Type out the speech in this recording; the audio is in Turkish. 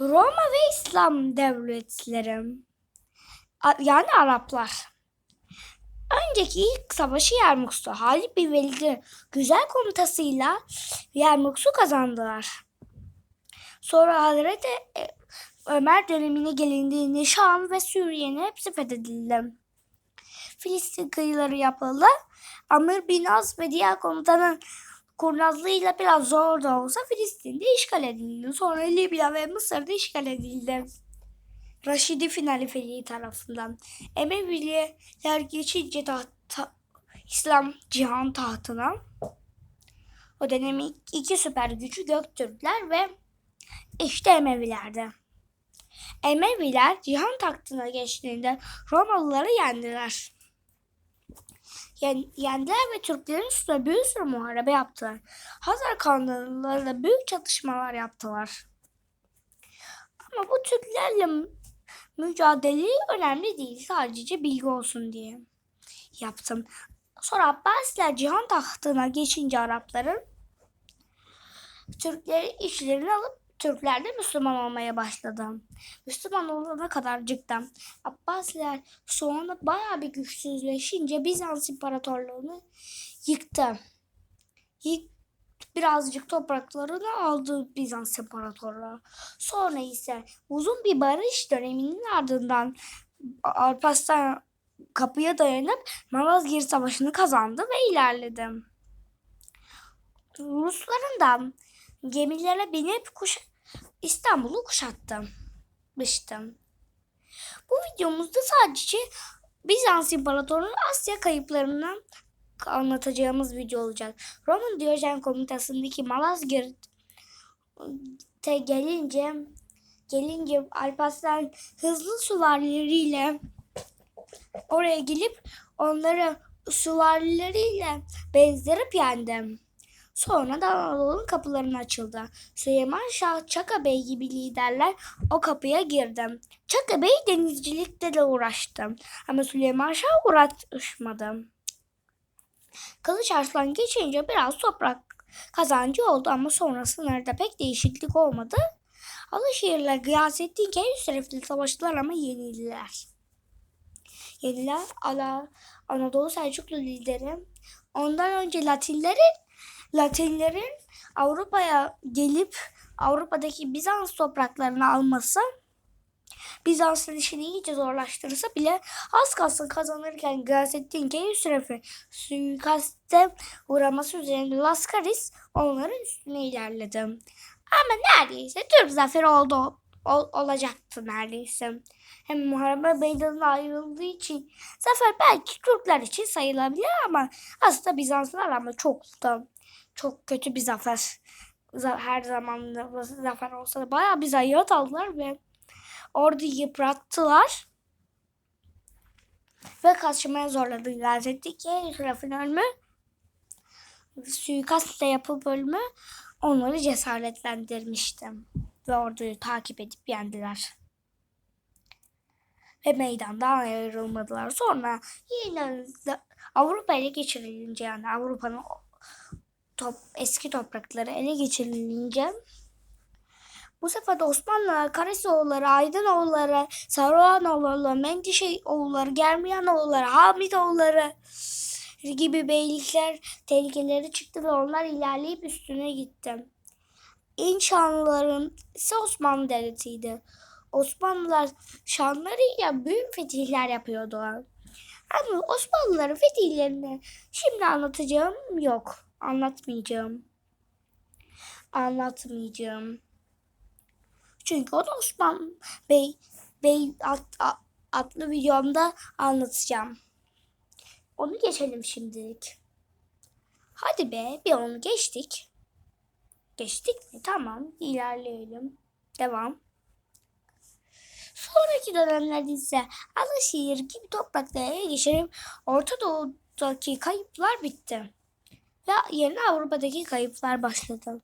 Roma ve İslam devletleri yani Araplar. Önceki ilk savaşı Yermuk'ta Halid bin Velid'in güzel komutasıyla Yermuk'u kazandılar. Sonra Hazreti e, Ömer dönemine gelindiğinde Şam ve Suriye'nin hepsi fethedildi. Filistin kıyıları yapıldı. Amr bin Az ve diğer komutanın kurnazlığıyla biraz zor da olsa Filistin'de işgal edildi. Sonra Libya ve Mısır'da işgal edildi. Raşidi Finalifeliği tarafından. Emeviler geçince taht, ta- İslam cihan tahtına. O dönemin iki süper gücü Göktürkler ve işte Emevilerdi. Emeviler cihan tahtına geçtiğinde Romalıları yendiler. Yen- yendiler ve Türklerin üstüne büyük sürü muharebe yaptılar. Hazar kanlarıyla büyük çatışmalar yaptılar. Ama bu Türklerle mü- mücadele önemli değil. Sadece bilgi olsun diye yaptım. Sonra Abbasiler cihan tahtına geçince Arapların Türkleri işlerini alıp Türkler de Müslüman olmaya başladı. Müslüman olana kadar cidden Abbasiler sonra bayağı bir güçsüzleşince Bizans İmparatorluğunu yıktı. Yık, birazcık topraklarını aldı Bizans İmparatorluğu. Sonra ise uzun bir barış döneminin ardından Alparslan kapıya dayanıp Malazgirt Savaşı'nı kazandı ve ilerledi. Rusların da gemilere binip kuş İstanbul'u kuşatmıştım. Bu videomuzda sadece Bizans İmparatorluğu'nun Asya kayıplarından anlatacağımız video olacak. Roman Diyojen Komutası'ndaki Malazgirt'e gelince gelince Alparslan hızlı süvarileriyle oraya gelip onları süvarileriyle bezdirip yendim. Sonra da Anadolu'nun kapılarını açıldı. Süleyman Şah, Çaka Bey gibi liderler o kapıya girdi. Çaka Bey denizcilikte de uğraştı. Ama Süleyman Şah uğraşmadı. Kılıç Arslan geçince biraz toprak kazancı oldu ama sonrasında pek değişiklik olmadı. Alışehir'le Gıyasettin Keyhüsref'le savaştılar ama yenildiler. Yeniler Ala, Anadolu Selçuklu lideri. Ondan önce Latinlerin Latinlerin Avrupa'ya gelip Avrupa'daki Bizans topraklarını alması Bizans'ın işini iyice zorlaştırırsa bile az kalsın kazanırken Gıyasettin Keyhüsref'i suikaste uğraması üzerine Laskaris onların üstüne ilerledi. Ama neredeyse Türk zaferi oldu. Ol- olacaktı neredeyse. Hem muharebe meydanına ayrıldığı için zafer belki Türkler için sayılabilir ama aslında Bizanslılar ama çok da çok kötü bir zafer. Za- Her zaman zafer olsa da bayağı bir zayiat aldılar ve orduyu yıprattılar. Ve kaçmaya zorladı Gazet'ti ki Şeref'in ölümü suikastle yapıp ölümü onları cesaretlendirmişti. Ve orduyu takip edip yendiler. Ve meydandan ayrılmadılar. Sonra yine Avrupa ele geçirilince yani Avrupa'nın top, eski toprakları ele geçirilince bu sefer de Osmanlılar, Karasoğulları, Aydınoğulları, Saruhanoğulları, Menteşeoğulları, Germiyanoğulları, Hamidoğulları gibi beylikler tehlikeleri çıktı ve onlar ilerleyip üstüne gitti. En şanlıların ise Osmanlı Devleti'ydi. Osmanlılar şanlarıyla büyük fetihler yapıyordular. Ama Osmanlıların fetihlerini şimdi anlatacağım yok. Anlatmayacağım. Anlatmayacağım. Çünkü onu Osman Bey Bey ad- a- adlı videomda anlatacağım. Onu geçelim şimdilik. Hadi be bir onu geçtik. Geçtik mi? Tamam. ilerleyelim. Devam. Sonraki dönemlerde ise Alaşehir gibi topraklara ele Orta Doğu'daki kayıplar bitti. Ve yerine Avrupa'daki kayıplar başladı.